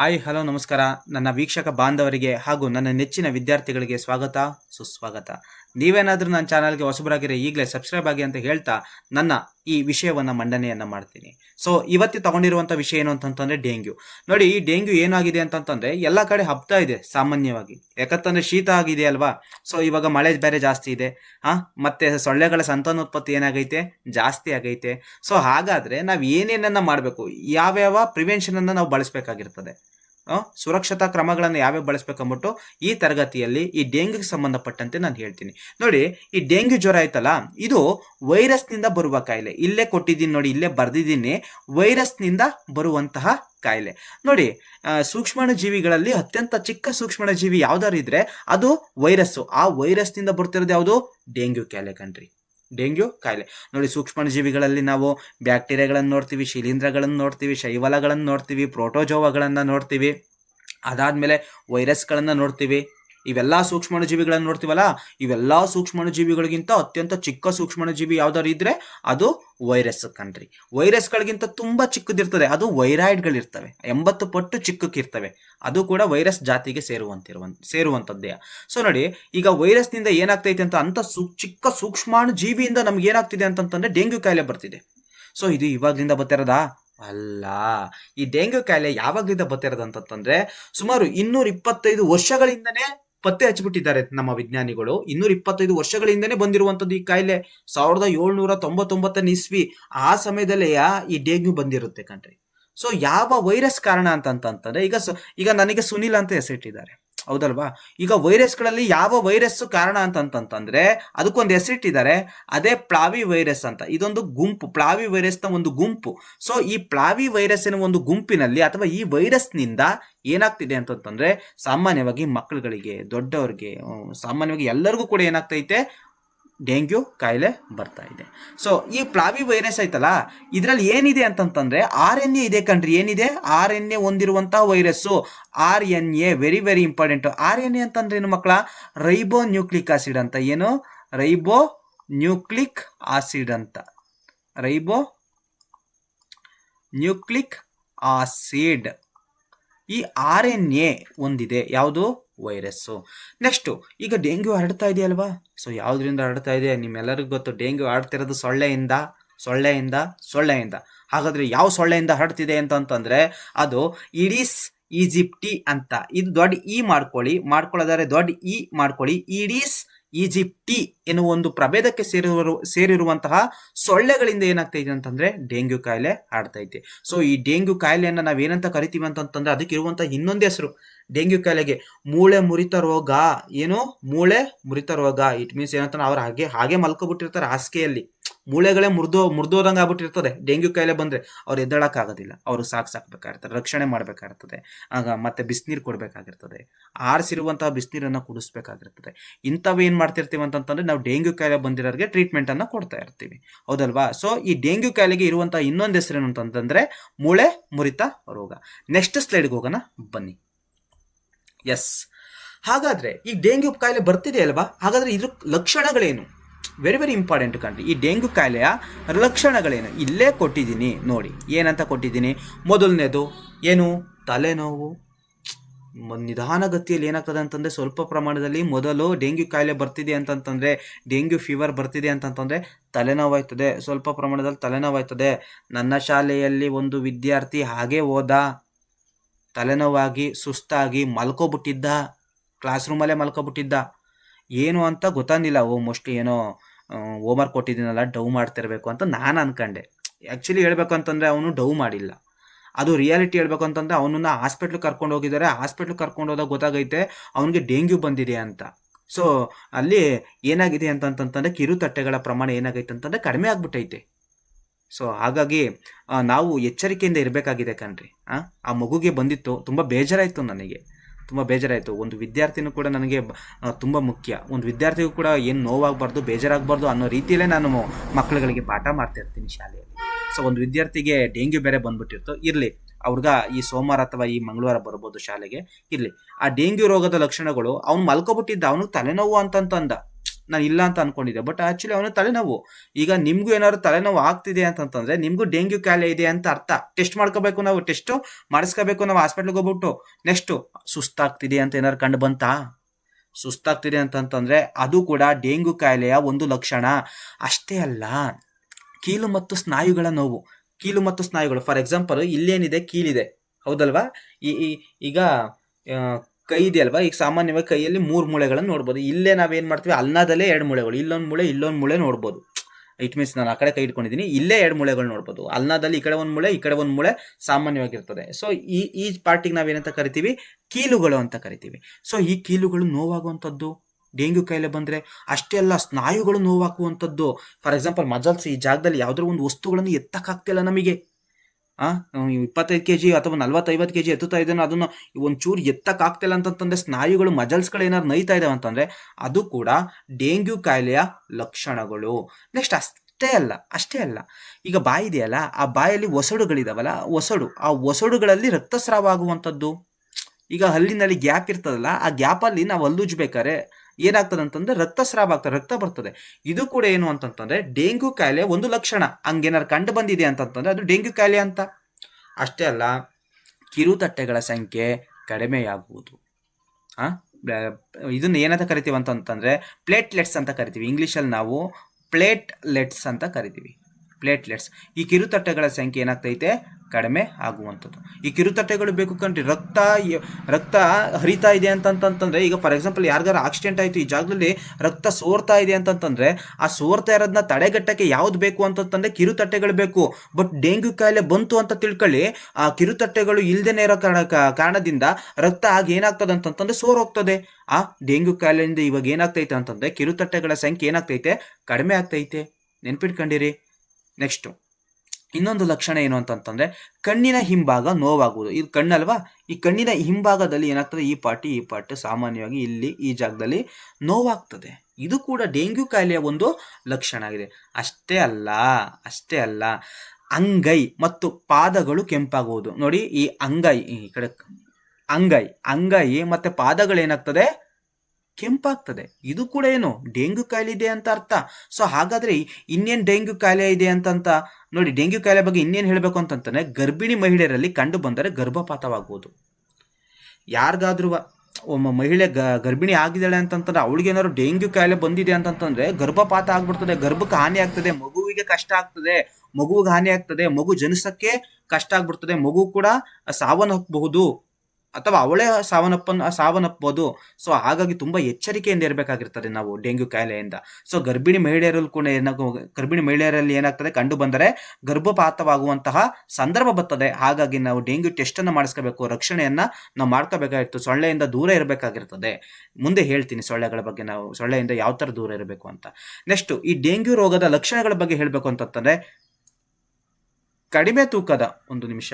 Hi hello ನಮಸ್ಕಾರ. ನನ್ನ ವೀಕ್ಷಕ ಬಾಂಧವರಿಗೆ ಹಾಗೂ ನನ್ನ ನೆಚ್ಚಿನ ವಿದ್ಯಾರ್ಥಿಗಳಿಗೆ ಸ್ವಾಗತ ಸುಸ್ವಾಗತ. ನೀವೇನಾದರೂ ನನ್ನ ಚಾನಲ್ಗೆ ಹೊಸಬರಾಗಿರೋ ಈಗಲೇ ಸಬ್ಸ್ಕ್ರೈಬ್ ಆಗಿ ಅಂತ ಹೇಳ್ತಾ ನನ್ನ ಈ ವಿಷಯವನ್ನು ಮಂಡನೆಯನ್ನು ಮಾಡ್ತೀನಿ. ಸೊ ಇವತ್ತು ತಗೊಂಡಿರುವಂಥ ವಿಷಯ ಏನು ಅಂತಂತಂದರೆ ಡೆಂಗ್ಯೂ. ನೋಡಿ, ಈ ಡೆಂಗ್ಯೂ ಏನಾಗಿದೆ ಅಂತಂತಂದರೆ ಎಲ್ಲ ಕಡೆ ಹಬ್ತಾ ಇದೆ ಸಾಮಾನ್ಯವಾಗಿ. ಯಾಕಂತಂದರೆ ಶೀತ ಆಗಿದೆ ಅಲ್ವಾ? ಸೊ ಇವಾಗ ಮಳೆ ಬೇರೆ ಜಾಸ್ತಿ ಇದೆ. ಹಾಂ ಮತ್ತು ಸೊಳ್ಳೆಗಳ ಸಂತಾನೋತ್ಪತ್ತಿ ಏನಾಗೈತೆ? ಜಾಸ್ತಿ ಆಗೈತೆ. ಸೊ ಹಾಗಾದರೆ ನಾವು ಏನೇನನ್ನು ಮಾಡಬೇಕು? ಯಾವ್ಯಾವ ಪ್ರಿವೆನ್ಷನನ್ನು ನಾವು ಬಳಸಬೇಕಾಗಿರ್ತದೆ? ಸುರಕ್ಷತಾ ಕ್ರಮಗಳನ್ನು ಯಾವ್ಯಾವ ಬಳಸ್ಬೇಕಂದ್ಬಿಟ್ಟು ಈ ತರಗತಿಯಲ್ಲಿ ಈ ಡೆಂಗ್ಯೂಗೆ ಸಂಬಂಧಪಟ್ಟಂತೆ ನಾನು ಹೇಳ್ತೀನಿ. ನೋಡಿ, ಈ ಡೆಂಗ್ಯೂ ಜ್ವರ ಆಯ್ತಲ್ಲ, ಇದು ವೈರಸ್ನಿಂದ ಬರುವ ಕಾಯಿಲೆ. ಇಲ್ಲೇ ಕೊಟ್ಟಿದ್ದೀನಿ ನೋಡಿ, ಇಲ್ಲೇ ಬರ್ದಿದ್ದೀನಿ, ವೈರಸ್ನಿಂದ ಬರುವಂತಹ ಕಾಯಿಲೆ. ನೋಡಿ ಸೂಕ್ಷ್ಮಣ ಸೂಕ್ಷ್ಮಾಣು ಜೀವಿಗಳಲ್ಲಿ ಅತ್ಯಂತ ಚಿಕ್ಕ ಸೂಕ್ಷ್ಮಾಣು ಜೀವಿ ಯಾವ್ದಾರು ಇದ್ರೆ ಅದು ವೈರಸ್ಸು. ಆ ವೈರಸ್ನಿಂದ ಬರ್ತಿರೋದು ಯಾವುದು? ಡೆಂಗ್ಯೂ ಕಾಯಿಲೆ ಕಣ್ರಿ. ಡೆಂಗ್ಯೂ, ಕಾಯಿಲೆ. ನೋಡಿ ಸೂಕ್ಷ್ಮಜೀವಿಗಳಲ್ಲಿ ನಾವು ಬ್ಯಾಕ್ಟೀರಿಯಾಗಳನ್ನು ನೋಡ್ತೀವಿ, ಶಿಲೀಂಧ್ರಗಳನ್ನು ನೋಡ್ತೀವಿ, ಶೈವಲಗಳನ್ನು ನೋಡ್ತೀವಿ, ಪ್ರೋಟೋಜೋವಗಳನ್ನು ನೋಡ್ತೀವಿ, ಅದಾದಮೇಲೆ ವೈರಸ್ಗಳನ್ನು ನೋಡ್ತೀವಿ. ಇವೆಲ್ಲ ಸೂಕ್ಷ್ಮಣ ಜೀವಿಗಳನ್ನು ನೋಡ್ತೀವಲ್ಲ, ಇವೆಲ್ಲ ಸೂಕ್ಷ್ಮಣ ಜೀವಿಗಳಿಗಿಂತ ಅತ್ಯಂತ ಚಿಕ್ಕ ಸೂಕ್ಷ್ಮಣ ಜೀವಿ ಯಾವ್ದಾದ್ರು ಇದ್ರೆ ಅದು ವೈರಸ್ ಕಣ್ರಿ. ವೈರಸ್ಗಳಿಗಿಂತ ತುಂಬಾ ಚಿಕ್ಕದಿರ್ತದೆ, ಅದು ವೈರಾಯ್ಡ್ಗಳಿರ್ತವೆ. ಎಂಬತ್ತು ಪಟ್ಟು ಚಿಕ್ಕಕ್ಕಿರ್ತವೆ. ಅದು ಕೂಡ ವೈರಸ್ ಜಾತಿಗೆ ಸೇರುವಂತಿರುವ ಸೇರುವಂಥದ್ದೇ ಸೊ ನೋಡಿ, ಈಗ ವೈರಸ್ನಿಂದ ಏನಾಗ್ತೈತೆ ಅಂತ ಅಂತ ಸೂ, ಚಿಕ್ಕ ಸೂಕ್ಷ್ಮಾಣು ಜೀವಿಯಿಂದ ನಮ್ಗೆ ಏನಾಗ್ತಿದೆ ಅಂತಂತಂದ್ರೆ ಡೆಂಗ್ಯೂ ಕಾಯಿಲೆ ಬರ್ತಿದೆ. ಸೊ ಇದು ಇವಾಗ್ಲಿಂದ ಬರ್ತಿರೋದಾ ಅಲ್ಲ. ಈ ಡೆಂಗ್ಯೂ ಕಾಯಿಲೆ ಯಾವಾಗ್ಲಿಂದ ಬರ್ತಿರೋದು ಅಂತಂತಂದ್ರೆ ಸುಮಾರು ಇನ್ನೂರ ಇಪ್ಪತ್ತೈದು ವರ್ಷಗಳಿಂದನೇ ಪತ್ತೆ ಹಚ್ಚಿಬಿಟ್ಟಿದ್ದಾರೆ ನಮ್ಮ ವಿಜ್ಞಾನಿಗಳು. ಇನ್ನೂರ ಇಪ್ಪತ್ತೈದು ವರ್ಷಗಳಿಂದನೇ ಬಂದಿರುವಂತದ್ದು ಈ ಕಾಯಿಲೆ. ಸಾವಿರದ ಏಳ್ನೂರ ತೊಂಬತ್ತೊಂಬತ್ತನೇ ಇಸ್ವಿ ಆ ಸಮಯದಲ್ಲೇ ಈ ಡೆಂಗ್ಯೂ ಬಂದಿರುತ್ತೆ ಕಣ್ರಿ. ಸೊ ಯಾವ ವೈರಸ್ ಕಾರಣ ಅಂತಂತಂದ್ರೆ ಈಗ ಈಗ ನನಗೆ ಸುನಿಲ್ ಅಂತ ಹೆಸರಿಟ್ಟಿದ್ದಾರೆ. ಹೌದಲ್ವಾ? ಈಗ ವೈರಸ್ಗಳಲ್ಲಿ ಯಾವ ವೈರಸ್ ಕಾರಣ ಅಂತಂತಂದ್ರೆ ಅದಕ್ಕೊಂದು ಹೆಸರಿಟ್ಟಿದ್ದಾರೆ, ಅದೇ ಪ್ಲಾವಿ ವೈರಸ್ ಅಂತ. ಇದೊಂದು ಗುಂಪು, ಪ್ಲಾವಿ ವೈರಸ್ನ ಒಂದು ಗುಂಪು. ಸೊ, ಈ ಪ್ಲಾವಿ ವೈರಸ್ಸಿನ ಒಂದು ಗುಂಪಿನಲ್ಲಿ ಅಥವಾ ಈ ವೈರಸ್ನಿಂದ ಏನಾಗ್ತಿದೆ ಅಂತಂತಂದ್ರೆ ಸಾಮಾನ್ಯವಾಗಿ ಮಕ್ಕಳುಗಳಿಗೆ, ದೊಡ್ಡವರಿಗೆ ಸಾಮಾನ್ಯವಾಗಿ ಎಲ್ಲರಿಗೂ ಕೂಡ ಏನಾಗ್ತೈತೆ? ಡೆಂಗ್ಯೂ ಕಾಯಿಲೆ ಬರ್ತಾ ಇದೆ. ಸೊ ಈ ಪ್ಲಾವಿ ವೈರಸ್ ಐತಲ್ಲ ಇದರಲ್ಲಿ ಏನಿದೆ ಅಂತಂತಂದ್ರೆ ಆರ್ ಎನ್ ಎ ಇದೆ ಕಣ್ರಿ, ಏನಿದೆ? ಆರ್ ಎನ್ ಎ ಹೊಂದಿರುವಂತಹ virus. R N A very very important R N A ಅಂತಂದ್ರೆ ಏನು ಮಕ್ಕಳ? ರೈಬೋ ನ್ಯೂಕ್ಲಿಕ್ ಆಸಿಡ್ ಅಂತ. ಏನು? ರೈಬೋ ನ್ಯೂಕ್ಲಿಕ್ ಆಸಿಡ್ ಅಂತ. Ribonucleic acid. ಈ ಆರ್ ಎನ್ ಎ ಒಂದಿದೆ ಯಾವುದು? ವೈರಸ್ಸು. ನೆಕ್ಸ್ಟು, ಈಗ ಡೆಂಗ್ಯೂ ಹರಡ್ತಾ ಇದೆಯಲ್ವಾ? ಸೊ, ಯಾವುದರಿಂದ ಹರಡ್ತಾ ಇದೆ? ನಿಮ್ಮೆಲ್ಲರಿಗೂ ಗೊತ್ತು. ಡೆಂಗ್ಯೂ ಹರಡ್ತಿರೋದು ಸೊಳ್ಳೆಯಿಂದ ಸೊಳ್ಳೆಯಿಂದ ಸೊಳ್ಳೆಯಿಂದ. ಹಾಗಾದರೆ ಯಾವ ಸೊಳ್ಳೆಯಿಂದ ಹರಡ್ತಿದೆ ಅಂತಂತಂದರೆ ಅದು ಇಡೀಸ್ ಈಜಿಪ್ಟಿ ಅಂತ. ಇದು ದೊಡ್ಡ ಇ ಮಾಡ್ಕೊಳ್ಳಿ. ಮಾಡ್ಕೊಳ್ಳೋದಾದ್ರೆ ದೊಡ್ಡ ಇ ಮಾಡ್ಕೊಳ್ಳಿ. ಇಡೀಸ್ ಈಜಿಪ್ಟಿ ಎನ್ನುವ ಒಂದು ಪ್ರಭೇದಕ್ಕೆ ಸೇರಿರುವ, ಸೇರಿರುವಂತಹ ಸೊಳ್ಳೆಗಳಿಂದ ಏನಾಗ್ತೈತೆ ಅಂತಂದ್ರೆ ಡೆಂಗ್ಯೂ ಕಾಯಿಲೆ ಹರಡ್ತೈತೆ ಸೊ ಈ ಡೆಂಗ್ಯೂ ಕಾಯಿಲೆಯನ್ನ ನಾವೇನಂತ ಕರಿತೀವಿ ಅಂತಂತಂದ್ರೆ ಅದಕ್ಕೆ ಇರುವಂತಹ ಇನ್ನೊಂದು ಹೆಸರು ಡೆಂಗ್ಯೂ ಕಾಯಿಲೆಗೆ ಮೂಳೆ ಮುರಿತ ರೋಗ, ಏನು? ಮೂಳೆ ಮುರಿತ ರೋಗ. ಇಟ್ ಮೀನ್ಸ್ ಏನಂತ ಅವ್ರು ಹಾಗೆ ಹಾಗೆ ಮಲ್ಕೊಬಿಟ್ಟಿರ್ತಾರೆ ಹಾಸಿಗೆಯಲ್ಲಿ. ಮೂಳೆಗಳೇ ಮುರಿದೋ, ಮುರಿದೋದಂಗೆ ಆಗ್ಬಿಟ್ಟಿರ್ತದೆ. ಡೆಂಗ್ಯೂ ಕಾಯಿಲೆ ಬಂದ್ರೆ ಅವ್ರು ಎದ್ದಳಕ್ಕಾಗೋದಿಲ್ಲ. ಅವರು ಸಾಕು ಸಾಕ್ಬೇಕಾಗಿರ್ತದೆ ರಕ್ಷಣೆ ಮಾಡಬೇಕಾಗಿರ್ತದೆ ಆಗ ಮತ್ತೆ ಬಿಸಿನೀರು ಕೊಡಬೇಕಾಗಿರ್ತದೆ. ಆರಿಸಿರುವಂತಹ ಬಿಸಿನೀರನ್ನು ಕುಡಿಸ್ಬೇಕಾಗಿರ್ತದೆ. ಇಂಥವು ಏನು ಮಾಡ್ತಿರ್ತೀವಿ ಅಂತಂತಂದ್ರೆ ನಾವು ಡೆಂಗ್ಯೂ ಕಾಯಿಲೆ ಬಂದಿರೋರಿಗೆ ಟ್ರೀಟ್ಮೆಂಟ್ ಅನ್ನ ಕೊಡ್ತಾ ಇರ್ತೀವಿ. ಹೌದಲ್ವಾ? ಸೊ ಈ ಡೆಂಗ್ಯೂ ಕಾಯಿಲೆಗೆ ಇರುವಂತಹ ಇನ್ನೊಂದು ಹೆಸರೇನು ಅಂತಂತಂದ್ರೆ ಮೂಳೆ ಮುರಿತ ರೋಗ. ನೆಕ್ಸ್ಟ್ ಸ್ಲೈಡ್ಗೆ ಹೋಗೋಣ. ಬನ್ನಿ. ಎಸ್ ಹಾಗಾದ್ರೆ ಈ ಡೆಂಗ್ಯೂ ಕಾಯಿಲೆ ಬರ್ತಿದೆ ಅಲ್ವಾ? ಹಾಗಾದ್ರೆ ಇದ್ರ ಲಕ್ಷಣಗಳೇನು? ವೆರಿ ವೆರಿ ಇಂಪಾರ್ಟೆಂಟ್ ಕಂಡ್ರಿ ಈ ಡೆಂಗ್ಯೂ ಕಾಯಿಲೆಯ ಲಕ್ಷಣಗಳೇನು? ಇಲ್ಲೇ ಕೊಟ್ಟಿದ್ದೀನಿ. ನೋಡಿ, ಏನಂತ ಕೊಟ್ಟಿದ್ದೀನಿ? ಮೊದಲನೇದು ಏನು? ತಲೆನೋವು. ನಿಧಾನಗತಿಯಲ್ಲಿ ಏನಾಗ್ತದೆ ಅಂತಂದರೆ ಸ್ವಲ್ಪ ಪ್ರಮಾಣದಲ್ಲಿ ಮೊದಲು ಡೆಂಗ್ಯೂ ಕಾಯಿಲೆ ಬರ್ತಿದೆ ಅಂತಂತಂದರೆ, ಡೆಂಗ್ಯೂ ಫೀವರ್ ಬರ್ತಿದೆ ಅಂತಂತಂದರೆ ತಲೆನೋವಾಯ್ತದೆ. ಸ್ವಲ್ಪ ಪ್ರಮಾಣದಲ್ಲಿ ತಲೆನೋವಾಯ್ತದೆ. ನನ್ನ ಶಾಲೆಯಲ್ಲಿ ಒಂದು ವಿದ್ಯಾರ್ಥಿ ಹಾಗೆ ಹೋದ ತಲೆನೋವಾಗಿ, ಸುಸ್ತಾಗಿ ಮಲ್ಕೋಬಿಟ್ಟಿದ್ದ ಕ್ಲಾಸ್ ರೂಮಲ್ಲೇ ಮಲ್ಕೊಬಿಟ್ಟಿದ್ದ. ಏನು ಅಂತ ಗೊತ್ತಾಗಿಲ್ಲ ಓ ಮೋಸ್ಟ್ಲಿ ಏನೋ ಹೋಮ್ವರ್ಕ್ ಕೊಟ್ಟಿದ್ದೀನಲ್ಲ ಡವ್ ಮಾಡ್ತಿರ್ಬೇಕು ಅಂತ ನಾನು ಅನ್ಕೊಂಡೆ. ಆ್ಯಕ್ಚುಲಿ ಹೇಳಬೇಕು ಅಂತಂದರೆ ಅವನು ಡವ್ ಮಾಡಿಲ್ಲ. ಅದು ರಿಯಾಲಿಟಿ ಹೇಳ್ಬೇಕು ಅಂತಂದರೆ ಅವನನ್ನ ಹಾಸ್ಪಿಟ್ಲ್ ಕರ್ಕೊಂಡು ಹೋಗಿದ್ದಾರೆ. ಹಾಸ್ಪಿಟ್ಲ್ ಕರ್ಕೊಂಡು ಹೋದಾಗ ಗೊತ್ತಾಗೈತೆ, ಅವನಿಗೆ ಡೆಂಗ್ಯೂ ಬಂದಿದೆ ಅಂತ. ಸೊ ಅಲ್ಲಿ ಏನಾಗಿದೆ ಅಂತಂತಂದ್ರೆ ಕಿರುತಟ್ಟೆಗಳ ಪ್ರಮಾಣ ಏನಾಗೈತೆ ಅಂತಂದರೆ ಕಡಿಮೆ ಆಗ್ಬಿಟ್ಟೈತೆ. ಸೊ ಹಾಗಾಗಿ ನಾವು ಎಚ್ಚರಿಕೆಯಿಂದ ಇರಬೇಕಾಗಿದೆ ಕಣ್ರಿ. ಆ ಮಗುಗೆ ಬಂದಿತ್ತು, ತುಂಬ ಬೇಜಾರಾಯಿತು ನನಗೆ. ತುಂಬ ಬೇಜಾರಾಯಿತು. ಒಂದು ವಿದ್ಯಾರ್ಥಿನೂ ಕೂಡ ನನಗೆ ತುಂಬ ಮುಖ್ಯ. ಒಂದು ವಿದ್ಯಾರ್ಥಿಗೂ ಕೂಡ ಏನು ನೋವಾಗಬಾರ್ದು, ಬೇಜಾರಾಗಬಾರ್ದು ಅನ್ನೋ ರೀತಿಯಲ್ಲೇ ನಾನು ಮಕ್ಕಳುಗಳಿಗೆ ಪಾಠ ಮಾಡ್ತಾ ಇರ್ತೀನಿ ಶಾಲೆಯಲ್ಲಿ. ಸೊ ಒಂದು ವಿದ್ಯಾರ್ಥಿಗೆ ಡೆಂಗ್ಯೂ ಬೇರೆ ಬಂದ್ಬಿಟ್ಟಿರ್ತು ಇರಲಿ. ಅವ್ರಿಗ ಈ ಸೋಮವಾರ ಅಥವಾ ಈ ಮಂಗಳವಾರ ಬರ್ಬೋದು ಶಾಲೆಗೆ, ಇರಲಿ. ಆ ಡೆಂಗ್ಯೂ ರೋಗದ ಲಕ್ಷಣಗಳು, ಅವ್ನು ಮಲ್ಕೊಬಿಟ್ಟಿದ್ದ, ಅವನಿಗೆ ತಲೆನೋವು ಅಂತಂತಂದ. ನಾನು ಇಲ್ಲ ಅಂತ ಅನ್ಕೊಂಡಿದ್ದೆ. ಬಟ್ ಆಕ್ಚುಲಿ ಅವನು ತಲೆನೋವು. ಈಗ ನಿಮ್ಗೂ ಏನಾದ್ರು ತಲೆನೋವು ಆಗ್ತಿದೆ ಅಂತಂದ್ರೆ ನಿಮ್ಗೂ ಡೆಂಗ್ಯೂ ಕಾಯಿಲೆ ಇದೆ ಅಂತ ಅರ್ಥ. ಟೆಸ್ಟ್ ಮಾಡ್ಕೋಬೇಕು ನಾವು ಟೆಸ್ಟ್ ಮಾಡಿಸ್ಕೋಬೇಕು ನಾವು ಹಾಸ್ಪಿಟ್ಲಿಗೆ ಹೋಗ್ಬಿಟ್ಟು. ನೆಕ್ಸ್ಟ್ ಸುಸ್ತಾಗ್ತಿದೆ ಅಂತ ಏನಾದ್ರು ಕಂಡು ಬಂತಾ? ಸುಸ್ತಾಗ್ತಿದೆ ಅಂತಂತಂದ್ರೆ ಅದು ಕೂಡ ಡೆಂಗ್ಯೂ ಕಾಯಿಲೆಯ ಒಂದು ಲಕ್ಷಣ. ಅಷ್ಟೇ ಅಲ್ಲ, ಕೀಲು ಮತ್ತು ಸ್ನಾಯುಗಳ ನೋವು. ಕೀಲು ಮತ್ತು ಸ್ನಾಯುಗಳು ಫಾರ್ ಎಕ್ಸಾಂಪಲ್ ಇಲ್ಲೇನಿದೆ, ಕೀಲಿದೆ. ಹೌದಲ್ವಾ? ಈ ಈಗ ಕೈ ಇದೆ ಅಲ್ವಾ? ಈಗ ಸಾಮಾನ್ಯವಾಗಿ ಕೈಯಲ್ಲಿ ಮೂರು ಮೂಳೆಗಳನ್ನು ನೋಡ್ಬೋದು. ಇಲ್ಲೇ ನಾವೇನ್ ಮಾಡ್ತೀವಿ? ಅಲ್ನಾದಲ್ಲೇ ಎರಡು ಮೂಳೆಗಳು. ಇಲ್ಲೊಂದು ಮೂಳೆ ಇಲ್ಲೊಂದು ಮೂಳೆ ನೋಡ್ಬೋದು. ಇಟ್ ಮೀನ್ಸ್ ನಾನು ಆ ಕಡೆ ಕೈ ಇಟ್ಕೊಂಡಿದ್ದೀನಿ. ಇಲ್ಲೇ ಎರಡು ಮೂಳೆಗಳು ನೋಡ್ಬೋದು. ಅಲ್ನಾದಲ್ಲಿ ಈ ಕಡೆ ಒಂದು ಮೂಳೆ, ಈ ಕಡೆ ಒಂದು ಮೂಳೆ ಸಾಮಾನ್ಯವಾಗಿರ್ತದೆ. ಸೊ ಈ ಈ ಪಾರ್ಟಿಗೆ ನಾವೇನಂತ ಕರಿತೀವಿ? ಕೀಲುಗಳು ಅಂತ ಕರಿತೀವಿ. ಸೊ ಈ ಕೀಲುಗಳು ನೋವಾಗುವಂಥದ್ದು? ಡೆಂಗ್ಯೂ ಕಾಯಿಲೆ ಬಂದ್ರೆ ಅಷ್ಟೇ ಅಲ್ಲ, ಸ್ನಾಯುಗಳು ನೋವಾಗುವಂಥದ್ದು. ಫಾರ್ ಎಕ್ಸಾಂಪಲ್ ಮಜಲ್ಸ್ ಈ ಜಾಗದಲ್ಲಿ ಯಾವ್ದಾದ್ರು ಒಂದು ವಸ್ತುಗಳನ್ನು ಎತ್ತಕ್ಕಾಗ್ತಿಲ್ಲ ನಮಗೆ. ಆ ಇಪ್ಪತ್ತೈದು ಕೆ ಜಿ ಅಥವಾ ನಲ್ವತ್ತೈವತ್ತು ಕೆ ಜಿ ಎತ್ತುತ್ತಾ ಇದ್ದಾನೆ ಅದನ್ನು ಒಂಚೂರು ಎತ್ತಕ್ಕಾಗ್ತಿಲ್ಲ ಅಂತಂತಂದ್ರೆ ಸ್ನಾಯುಗಳು ಮಜಲ್ಸ್ಗಳು ಏನಾದ್ರು ನೈತಾ ಇದಾವೆ ಅಂತಂದ್ರೆ ಅದು ಕೂಡ ಡೆಂಗ್ಯೂ ಕಾಯಿಲೆಯ ಲಕ್ಷಣಗಳು. ನೆಕ್ಸ್ಟ್ ಅಷ್ಟೇ ಅಲ್ಲ ಅಷ್ಟೇ ಅಲ್ಲ. ಈಗ ಬಾಯಿ ಇದೆಯಲ್ಲ, ಆ ಬಾಯಲ್ಲಿ ಒಸಡುಗಳಿದಾವಲ್ಲ ಒಸಡು, ಆ ಒಸಡುಗಳಲ್ಲಿ ರಕ್ತಸ್ರಾವ ಆಗುವಂಥದ್ದು ಈಗ ಹಲ್ಲಿನಲ್ಲಿ ಗ್ಯಾಪ್ ಇರ್ತದಲ್ಲ, ಆ ಗ್ಯಾಪಲ್ಲಿ ನಾವು ಹಲ್ಲುಜ್ಬೇಕಾದ್ರೆ ಏನಾಗ್ತದೆ ಅಂತಂದ್ರೆ ರಕ್ತಸ್ರಾವ ಆಗ್ತದೆ, ರಕ್ತ ಬರ್ತದೆ. ಇದು ಕೂಡ ಏನು ಅಂತಂತಂದ್ರೆ ಡೆಂಗ್ಯೂ ಕಾಯಿಲೆ ಒಂದು ಲಕ್ಷಣ. ಹಂಗೇನಾರು ಕಂಡು ಬಂದಿದೆ ಅಂತಂತಂದ್ರೆ ಅದು ಡೆಂಗ್ಯೂ ಕಾಯಿಲೆ ಅಂತ. ಅಷ್ಟೇ ಅಲ್ಲ ಕಿರುತಟ್ಟೆಗಳ ಸಂಖ್ಯೆ ಕಡಿಮೆಯಾಗುವುದು. ಆ? ಇದನ್ನ ಏನಂತ ಕರಿತೀವಿ ಅಂತಂತಂದ್ರೆ ಪ್ಲೇಟ್ಲೆಟ್ಸ್ ಅಂತ ಕರಿತೀವಿ. ಇಂಗ್ಲಿಷಲ್ಲಿ ನಾವು ಪ್ಲೇಟ್ಲೆಟ್ಸ್ ಅಂತ ಕರಿತೀವಿ. ಪ್ಲೇಟ್ಲೆಟ್ಸ್ ಈ ಕಿರುತಟ್ಟೆಗಳ ಸಂಖ್ಯೆ ಏನಾಗ್ತೈತೆ? ಕಡಿಮೆ ಆಗುವಂಥದ್ದು. ಈ ಕಿರುತಟ್ಟೆಗಳು ಬೇಕು ಕಣ್ರಿ, ರಕ್ತ ರಕ್ತ ಹರಿತಾ ಇದೆ ಅಂತಂತಂದ್ರೆ ಈಗ ಫಾರ್ ಎಕ್ಸಾಂಪಲ್ ಯಾರಿಗಾರು ಆಕ್ಸಿಡೆಂಟ್ ಆಯಿತು, ಈ ಜಾಗದಲ್ಲಿ ರಕ್ತ ಸೋರ್ತಾ ಇದೆ ಅಂತಂತಂದ್ರೆ, ಆ ಸೋರ್ತಾ ಇರೋದನ್ನ ತಡೆಗಟ್ಟಕ್ಕೆ ಯಾವ್ದು ಬೇಕು ಅಂತಂತಂದ್ರೆ ಕಿರುತಟ್ಟೆಗಳು ಬೇಕು. ಬಟ್ ಡೆಂಗ್ಯೂ ಕಾಯಿಲೆ ಬಂತು ಅಂತ ತಿಳ್ಕೊಳ್ಳಿ, ಆ ಕಿರುತಟ್ಟೆಗಳು ಇಲ್ಲದೇ ಇರೋ ಕಾರಣ ಕಾರಣದಿಂದ ರಕ್ತ ಆಗ ಏನಾಗ್ತದೆ ಅಂತಂತಂದ್ರೆ ಸೋರ್ ಹೋಗ್ತದೆ ಆ ಡೆಂಗ್ಯೂ ಕಾಯಿಲೆಯಿಂದ ಇವಾಗ ಏನಾಗ್ತೈತೆ ಅಂತಂದ್ರೆ ಕಿರುತಟ್ಟೆಗಳ ಸಂಖ್ಯೆ ಏನಾಗ್ತೈತೆ? ಕಡಿಮೆ ಆಗ್ತೈತೆ. ನೆನ್ಪಿಟ್ಕೊಂಡಿರಿ. ನೆಕ್ಸ್ಟು ಇನ್ನೊಂದು ಲಕ್ಷಣ ಏನು ಅಂತಂತಂದರೆ ಕಣ್ಣಿನ ಹಿಂಭಾಗ ನೋವಾಗುವುದು. ಇದು ಕಣ್ಣಲ್ವಾ? ಈ ಕಣ್ಣಿನ ಹಿಂಭಾಗದಲ್ಲಿ ಏನಾಗ್ತದೆ? ಈ ಪಾಟಿ ಈ ಪಾಟಿ ಸಾಮಾನ್ಯವಾಗಿ ಇಲ್ಲಿ, ಈ ಜಾಗದಲ್ಲಿ ನೋವಾಗ್ತದೆ. ಇದು ಕೂಡ ಡೆಂಗ್ಯೂ ಕಾಯಿಲೆಯ ಒಂದು ಲಕ್ಷಣ ಆಗಿದೆ. ಅಷ್ಟೇ ಅಲ್ಲ ಅಷ್ಟೇ ಅಲ್ಲ, ಅಂಗೈ ಮತ್ತು ಪಾದಗಳು ಕೆಂಪಾಗುವುದು. ನೋಡಿ ಈ ಅಂಗೈ, ಈ ಕಡೆ ಅಂಗೈ ಅಂಗೈ ಮತ್ತೆ ಪಾದಗಳು ಏನಾಗ್ತದೆ ಕೆಂಪಾಗ್ತದೆ. ಇದು ಕೂಡ ಏನು ಡೆಂಗ್ಯೂ ಕಾಯಿಲೆ ಇದೆ ಅಂತ ಅರ್ಥ. ಸೊ ಹಾಗಾದ್ರೆ ಇನ್ನೇನು ಡೆಂಗ್ಯೂ ಕಾಯಿಲೆ ಇದೆ ಅಂತಂತ, ನೋಡಿ ಡೆಂಗ್ಯೂ ಕಾಯಿಲೆ ಬಗ್ಗೆ ಇನ್ನೇನು ಹೇಳಬೇಕು ಅಂತಂತಾನೆ ಗರ್ಭಿಣಿ ಮಹಿಳೆಯರಲ್ಲಿ ಕಂಡು ಬಂದರೆ ಗರ್ಭಪಾತವಾಗುವುದು. ಯಾರಿಗಾದ್ರೂ ಒಮ್ಮ ಮಹಿಳೆ ಗ, ಗರ್ಭಿಣಿ ಆಗಿದ್ದಾಳೆ ಅಂತಂತಂದ್ರೆ ಅವಳಿಗೇನಾದ್ರು ಡೆಂಗ್ಯೂ ಕಾಯಿಲೆ ಬಂದಿದೆ ಅಂತಂತಂದ್ರೆ ಗರ್ಭಪಾತ ಆಗ್ಬಿಡ್ತದೆ, ಗರ್ಭಕ್ಕೆ ಹಾನಿ ಆಗ್ತದೆ, ಮಗುವಿಗೆ ಕಷ್ಟ ಆಗ್ತದೆ, ಮಗುವಿಗೆ ಹಾನಿ ಆಗ್ತದೆ, ಮಗು ಜನಿಸಕ್ಕೆ ಕಷ್ಟ ಆಗ್ಬಿಡ್ತದೆ, ಮಗು ಕೂಡ ಸಾವನ್ನಪ್ಪಬಹುದು ಅಥವಾ ಅವಳೇ ಸಾವನ್ನಪ್ಪ ಸಾವನ್ನಪ್ಪಬಹುದು ಸೊ ಹಾಗಾಗಿ ತುಂಬಾ ಎಚ್ಚರಿಕೆಯಿಂದ ಇರಬೇಕಾಗಿರ್ತದೆ ನಾವು ಡೆಂಗ್ಯೂ ಕಾಯಿಲೆಯಿಂದ. ಸೊ ಗರ್ಭಿಣಿ ಮಹಿಳೆಯರಲ್ಲಿ ಕೂಡ ಏನಾಗ, ಗರ್ಭಿಣಿ ಮಹಿಳೆಯರಲ್ಲಿ ಏನಾಗ್ತದೆ, ಕಂಡು ಬಂದರೆ ಗರ್ಭಪಾತವಾಗುವಂತಹ ಸಂದರ್ಭ ಬರ್ತದೆ. ಹಾಗಾಗಿ ನಾವು ಡೆಂಗ್ಯೂ ಟೆಸ್ಟ್ ಅನ್ನು ಮಾಡಿಸ್ಕೋಬೇಕು, ರಕ್ಷಣೆಯನ್ನ ನಾವು ಮಾಡ್ಕೋಬೇಕಾಗಿತ್ತು ಸೊಳ್ಳೆಯಿಂದ ದೂರ ಇರಬೇಕಾಗಿರ್ತದೆ. ಮುಂದೆ ಹೇಳ್ತೀನಿ ಸೊಳ್ಳೆಗಳ ಬಗ್ಗೆ ನಾವು, ಸೊಳ್ಳೆಯಿಂದ ಯಾವ ತರ ದೂರ ಇರಬೇಕು ಅಂತ. ನೆಕ್ಸ್ಟ್ ಈ ಡೆಂಗ್ಯೂ ರೋಗದ ಲಕ್ಷಣಗಳ ಬಗ್ಗೆ ಹೇಳಬೇಕು ಅಂತಂದ್ರೆ ಕಡಿಮೆ ತೂಕದ ಒಂದು ನಿಮಿಷ.